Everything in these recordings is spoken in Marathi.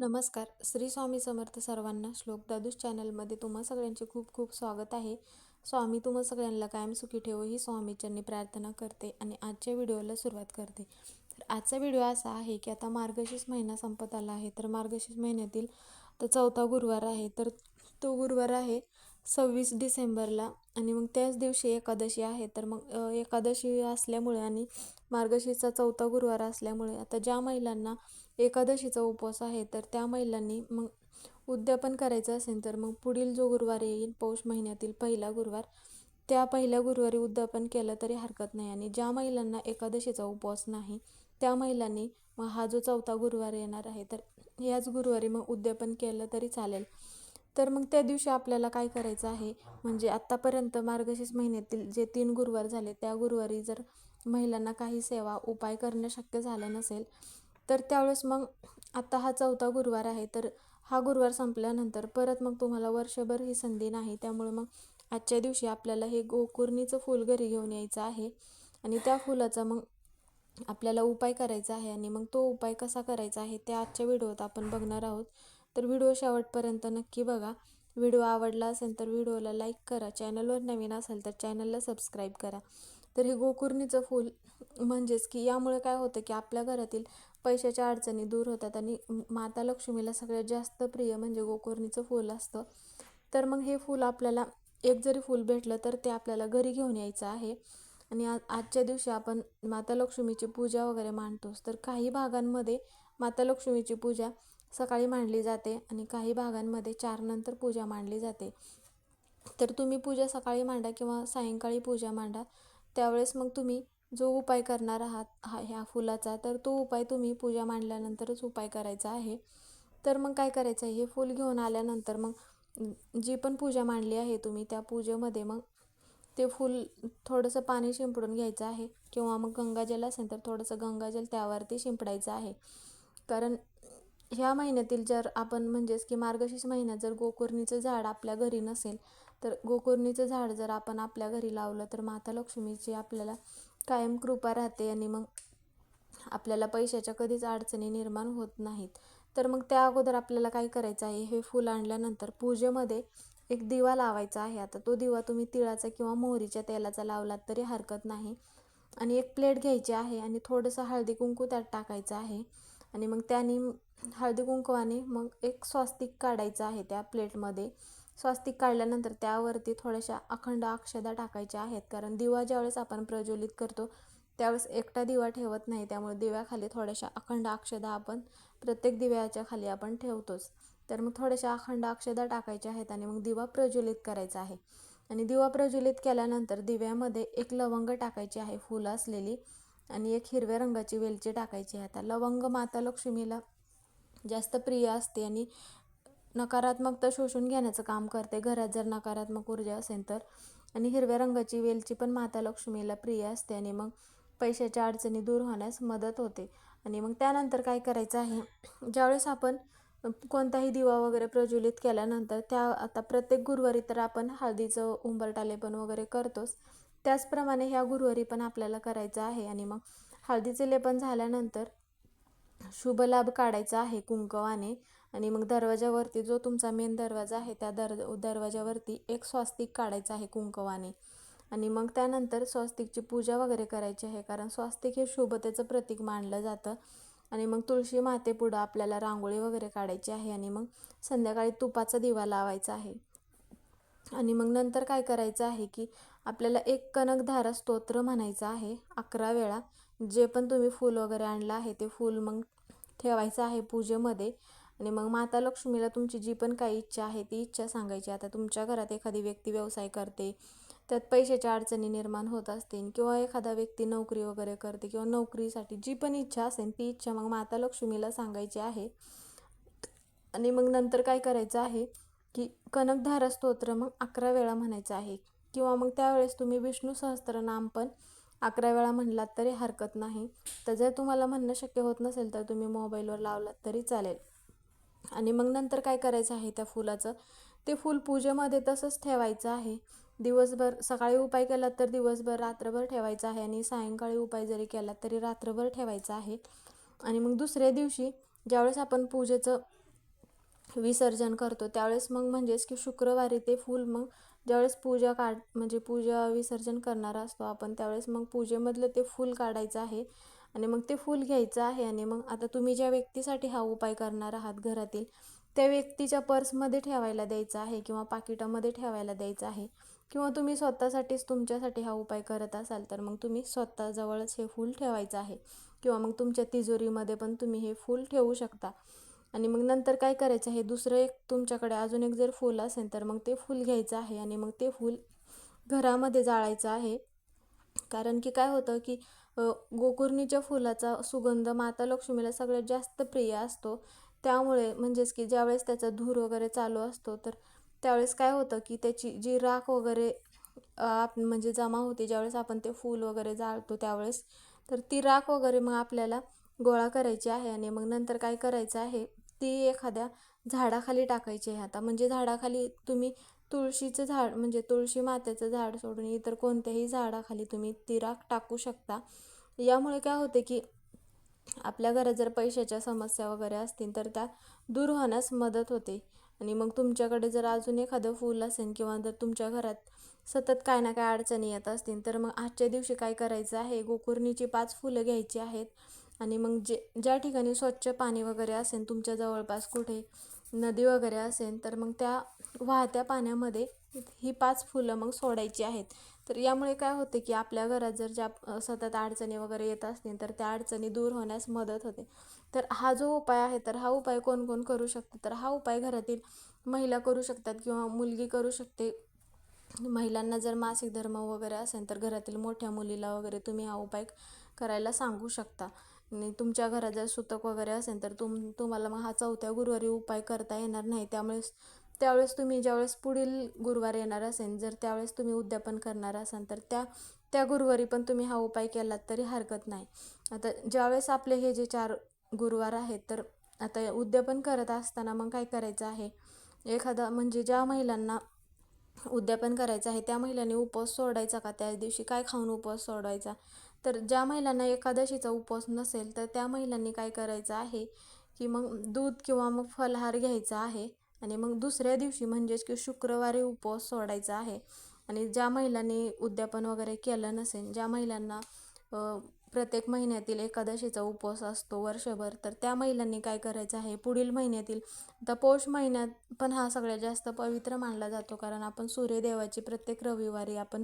नमस्कार. श्री स्वामी समर्थ सर्वांना श्लोक दादूस चॅनलमध्ये तुम्हा सगळ्यांचे खूप खूप स्वागत आहे. स्वामी तुम्हा सगळ्यांना कायम सुखी ठेवो ही स्वामीच्यांनी प्रार्थना करते आणि आजच्या व्हिडिओला सुरुवात करते. तर आजचा व्हिडिओ असा आहे की आता मार्गशीर्ष महिना संपत आला आहे. तर मार्गशीर्ष महिन्यातील तर चौथा गुरुवार आहे. तर तो गुरुवार आहे सव्वीस डिसेंबरला आणि मग त्याच दिवशी एकादशी आहे. तर मग एकादशी असल्यामुळे आणि मार्गशीर्षचा चौथा गुरुवार असल्यामुळे आता ज्या महिलांना एकादशीचा उपवास आहे तर त्या महिलांनी मग उद्यापन करायचं असेल तर मग पुढील जो गुरुवार येईल पौष महिन्यातील पहिला गुरुवार त्या पहिल्या गुरुवारी उद्यापन केलं तरी हरकत नाही. आणि ज्या महिलांना एकादशीचा उपवास नाही त्या महिलांनी मग हा जो चौथा गुरुवार येणार आहे तर याच गुरुवारी मग उद्यापन केलं तरी चालेल. तर मग त्या दिवशी आपल्याला काय करायचं आहे? म्हणजे आत्तापर्यंत मार्गशीर्ष महिन्यातील जे तीन गुरुवार झाले त्या गुरुवारी जर महिलांना काही सेवा उपाय करणं शक्य झालं नसेल तर त्यावेळेस मग आता हा चौथा गुरुवार आहे तर हा गुरुवार संपल्यानंतर परत मग तुम्हाला वर्षभर ही संधी नाही. त्यामुळे मग आजच्या दिवशी आपल्याला हे गोकुर्णीचं फूल घरी घेऊन यायचं आहे आणि त्या फुलाचा मग आपल्याला उपाय करायचा आहे आणि मग तो उपाय कसा करायचा आहे ते आजच्या व्हिडिओत आपण बघणार आहोत. तर व्हिडिओ शेवटपर्यंत नक्की बघा. व्हिडिओ आवडला असेल तर व्हिडिओला लाईक करा. चॅनलवर नवीन असेल तर चॅनलला सबस्क्राईब करा. तर हे गोकुर्णीचं फूल म्हणजेच की यामुळे काय होतं की आपल्या घरातील पैशाच्या अडचणी दूर होतात आणि माता लक्ष्मीला सगळ्यात जास्त प्रिय म्हणजे गोकुर्णीचं फूल असतं. तर मग हे फूल आपल्याला एक जरी फूल भेटलं तर ते आपल्याला घरी घेऊन यायचं आहे. आणि आ आजच्या दिवशी आपण माता लक्ष्मीची पूजा वगैरे मांडतोच. तर काही भागांमध्ये माता लक्ष्मीची पूजा सकाळी मांडली जाते आणि काही भागांमध्ये चार नंतर पूजा मांडली जाते. तर तुम्ही पूजा सकाळी मांडा किंवा सायंकाळी पूजा मांडा. त्यावेळेस मग तुम्ही जो उपाय करणार आहात हा ह्या फुलाचा तर तो उपाय तुम्ही पूजा मांडल्यानंतरच उपाय करायचा आहे. तर मग काय करायचं आहे? हे फूल घेऊन आल्यानंतर मग जी पण पूजा मांडली आहे तुम्ही त्या पूजेमध्ये मग ते फूल थोडंसं पाणी शिंपडून घ्यायचं आहे. किंवा मग गंगाजल असेल तर थोडंसं गंगाजल त्यावरती शिंपडायचं आहे. कारण ह्या महिन्यातील जर आपण म्हणजेच की मार्गशीर्ष महिन्यात जर गोकुर्णीचं झाड आपल्या घरी नसेल तर गोकुर्णीचं झाड जर आपण आपल्या घरी लावलं तर माता लक्ष्मीची आपल्याला कायम कृपा राहते आणि मग आपल्याला पैशाच्या कधीच अडचणी निर्माण होत नाहीत. तर मग त्या अगोदर आपल्याला काय करायचं आहे? हे फूल आणल्यानंतर पूजेमध्ये एक दिवा लावायचा आहे. आता तो दिवा तुम्ही तिळाचा किंवा मोहरीच्या तेलाचा लावलात तरी हरकत नाही. आणि एक प्लेट घ्यायची आहे आणि थोडंसं हळदी कुंकू त्यात टाकायचं आहे. आणि मग त्याने हळदी कुंकवाने मग एक स्वास्तिक काढायचं आहे त्या प्लेटमध्ये. स्वास्तिक काढल्यानंतर त्यावरती थोड्याशा अखंड अक्षदा टाकायच्या आहेत. कारण दिवा ज्यावेळेस आपण प्रज्वलित करतो त्यावेळेस एकटा दिवा ठेवत नाही. त्यामुळे दिव्याखाली थोड्याशा अखंड अक्षदा आपण प्रत्येक दिव्याच्या खाली आपण ठेवतोच. तर मग थोड्याशा अखंड अक्षदा टाकायच्या आहेत आणि मग दिवा प्रज्वलित करायचा आहे. आणि दिवा प्रज्वलित केल्यानंतर दिव्यामध्ये एक लवंग टाकायची आहे फुलं असलेली. आणि एक हिरव्या रंगाची वेलची टाकायची आहे. आता लवंग माता लक्ष्मीला जास्त प्रिय असते आणि नकारात्मकता शोषून घेण्याचं काम करते. घरात जर नकारात्मक ऊर्जा असेल तर. आणि हिरव्या रंगाची वेलची पण माता लक्ष्मीला प्रिय असते आणि मग पैशाच्या अडचणी दूर होण्यास मदत होते. आणि मग त्यानंतर काय करायचं आहे? ज्यावेळेस आपण कोणताही दिवा वगैरे प्रज्वलित केल्यानंतर त्या आता प्रत्येक गुरुवारी तर आपण हळदीचं उंबरटालेपण वगैरे करतोच. त्याचप्रमाणे ह्या गुरुवारी पण आपल्याला करायचं आहे. आणि मग हळदीचे लेपन झाल्यानंतर शुभ लाभ काढायचा आहे कुंकवाने. आणि मग दरवाजावरती जो तुमचा मेन दरवाजा आहे त्या दर दरवाजावरती एक स्वास्तिक काढायचं आहे कुंकवाने. आणि मग त्यानंतर स्वस्तिकची पूजा वगैरे करायची आहे कारण स्वस्तिक हे शुभतेचं प्रतीक मानलं जातं. आणि मग तुळशी मातेपुढं आपल्याला रांगोळी वगैरे काढायची आहे आणि मग संध्याकाळी तुपाचा दिवा लावायचा आहे. आणि मग नंतर काय करायचं आहे की आपल्याला एक कनकधारा स्तोत्र म्हणायचं आहे अकरा वेळा. जे पण तुम्ही फूल वगैरे आणलं आहे ते फूल मग ठेवायचं आहे पूजेमध्ये. आणि मग माता लक्ष्मीला तुमची जी पण काही इच्छा आहे ती इच्छा सांगायची. आता तुमच्या घरात एखादी व्यक्ती व्यवसाय करते त्यात पैशाच्या अडचणी निर्माण होत असतील किंवा एखादा व्यक्ती नोकरी वगैरे करते किंवा नोकरीसाठी जी पण इच्छा असेल ती इच्छा मग माता लक्ष्मीला सांगायची आहे. आणि मग नंतर काय करायचं आहे की कनकधारा स्तोत्र मग अकरा वेळा म्हणायचं आहे. किंवा मग त्यावेळेस तुम्ही विष्णू सहस्त्रनाम पण अकरा वेळा म्हणलात तरी हरकत नाही. तर जर तुम्हाला म्हणणं शक्य होत नसेल तर तुम्ही मोबाईलवर लावलात तरी चालेल. आणि मग नंतर काय करायचं आहे त्या फुलाचं? ते फूल पूजेमध्ये तसंच ठेवायचं आहे. दिवसभर सकाळी उपाय केला तर दिवसभर रात्रभर ठेवायचा आहे आणि सायंकाळी उपाय जरी केला तरी रात्रभर ठेवायचा आहे. आणि मग दुसऱ्या दिवशी ज्यावेळेस आपण पूजेचं विसर्जन करतो त्यावेळेस मग म्हणजेच की शुक्रवारी ते फूल मग ज्यावेळेस पूजा काढ म्हणजे पूजा विसर्जन करणारा असतो आपण त्यावेळेस मग पूजेमधलं ते फूल काढायचं आहे. आणि मग ते फूल घ्यायचं आहे आणि मग आता तुम्ही ज्या व्यक्तीसाठी हा उपाय करणार आहात घरातील त्या व्यक्तीच्या पर्समध्ये ठेवायला द्यायचं आहे किंवा पाकिटामध्ये ठेवायला द्यायचं आहे किंवा तुम्ही स्वतःसाठीच तुमच्यासाठी हा उपाय करत असाल तर मग तुम्ही स्वतःजवळच हे फूल ठेवायचं आहे किंवा मग तुमच्या तिजोरीमध्ये पण तुम्ही हे फूल ठेवू शकता. आणि मग नंतर काय करायचं आहे? दुसरं एक तुमच्याकडे अजून एक जर फूल असेल तर मग ते फूल घ्यायचं आहे आणि मग ते फूल घरामध्ये जाळायचं आहे. कारण की काय होतं की गोकुर्णीच्या फुलाचा सुगंध माता लक्ष्मीला सगळ्यात जास्त प्रिय असतो. त्यामुळे म्हणजेच की ज्यावेळेस त्याचा धूर वगैरे चालू असतो तर त्यावेळेस काय होतं की त्याची जी राख वगैरे आप म्हणजे जमा होते ज्यावेळेस आपण ते फूल वगैरे जाळतो त्यावेळेस तर ती राख वगैरे मग आपल्याला गोळा करायची आहे आणि मग नंतर काय करायचं आहे ती एखाद्या झाडाखाली टाकायची आहे. आता म्हणजे झाडाखाली तुम्ही तुळशीचं झाड म्हणजे तुळशी मात्याचं झाड सोडून इतर कोणत्याही झाडाखाली तुम्ही ती राख टाकू शकता. यामुळे काय होते की आपल्या घरात जर पैशाच्या समस्या वगैरे असतील तर त्या दूर होण्यास मदत होते. आणि मग तुमच्याकडे जर अजून एखादं फूल असेल किंवा जर तुमच्या घरात सतत काय ना काय अडचणी येत असतील तर मग आजच्या दिवशी काय करायचं आहे? गोकुर्णीची पाच फुलं घ्यायची आहेत. आणि मग जे ज्या ठिकाणी स्वच्छ पाणी वगैरे असेल तुमच्या जवळपास कुठे? नदी वगैरे असेल तर मग त्या वाहत्या पाण्यामध्ये ही पाच फुलं मग सोडायची आहेत. तर यामुळे काय होते की आपल्या घरात जर ज्या सतत अडचणी वगैरे येत असतील तर त्या अडचणी दूर होण्यास मदत होते. तर हा जो उपाय आहे तर हा उपाय कोण कोण करू शकतो? तर हा उपाय घरातील महिला करू शकतात किंवा मुलगी करू शकते. महिलांना जर मासिक धर्म वगैरे असेल तर घरातील मोठ्या मुलीला वगैरे तुम्ही हा उपाय करायला सांगू शकता. आणि तुमच्या घरात जर सुतक वगैरे असेल तर तुम तुम्हाला मग हा चौथ्या गुरुवारी उपाय करता येणार नाही. त्यामुळे त्यावेळेस तुम्ही ज्यावेळेस पुढील गुरुवार येणार असेल जर त्यावेळेस तुम्ही उद्यापन करणार असाल तर त्या त्या गुरुवारी पण तुम्ही हा उपाय केलात तरी हरकत नाही. आता ज्यावेळेस आपले हे जे चार गुरुवार आहेत तर आता उद्यापन करत असताना मग काय करायचं आहे? एखादा म्हणजे ज्या महिलांना उद्यापन करायचं आहे त्या महिलांनी उपवास सोडायचा का? त्या दिवशी काय खाऊन उपवास सोडायचा तर ज्या महिलांना एकादशीचा उपवास नसेल तर त्या महिलांनी काय करायचं आहे की मग दूध किंवा मग फलहार घ्यायचा आहे आणि मग दुसऱ्या दिवशी म्हणजेच की शुक्रवारी उपवास सोडायचा आहे. आणि ज्या महिलांनी उद्यापन वगैरे केलं नसेल ज्या महिलांना प्रत्येक महिन्यातील एकादशीचा उपवास असतो वर्षभर तर त्या महिलांनी काय करायचं आहे? पुढील महिन्यातील आता पौष महिन्यात पण हा सगळ्यात जास्त पवित्र मानला जातो कारण आपण सूर्यदेवाची प्रत्येक रविवारी आपण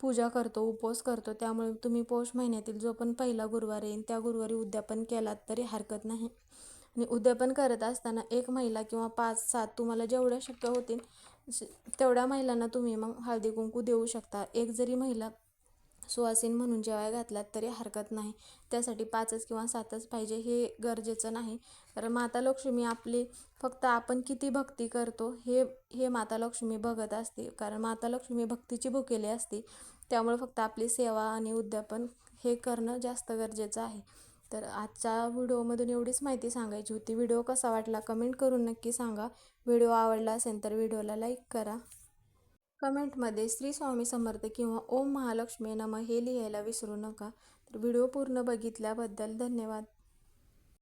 पूजा करतो उपवास करतो त्यामुळे तुम्ही पौष महिन्यातील जो पण पहिला गुरुवार येईल त्या गुरुवारी उद्यापन केलात तरी हरकत नाही. आणि उद्यापन करत असताना एक महिला किंवा पाच सात तुम्हाला जेवढ्या शक्य होतील तेवढ्या महिलांना तुम्ही मग हळदी कुंकू देऊ शकता. एक जरी महिला सुवासीन म्हणून जेवाय घातलात तरी हरकत नाही. त्यासाठी पाचच किंवा सातच पाहिजे हे गरजेचं नाही. कारण माता लक्ष्मी आपली फक्त आपण किती भक्ती करतो हे हे माता लक्ष्मी बघत असते. कारण माता लक्ष्मी भक्तीची भुकेली असते. त्यामुळे फक्त आपली सेवा आणि उद्यापन हे करणं जास्त गरजेचं आहे. तर आजच्या व्हिडिओमधून एवढीच माहिती सांगायची होती. व्हिडिओ कसा वाटला कमेंट करून नक्की सांगा. व्हिडिओ आवडला असेल तर व्हिडिओला लाईक करा. कमेंटमध्ये श्री स्वामी समर्थ किंवा ओम महालक्ष्मी नम हे लिहायला विसरू नका. तर व्हिडिओ पूर्ण बघितल्याबद्दल धन्यवाद.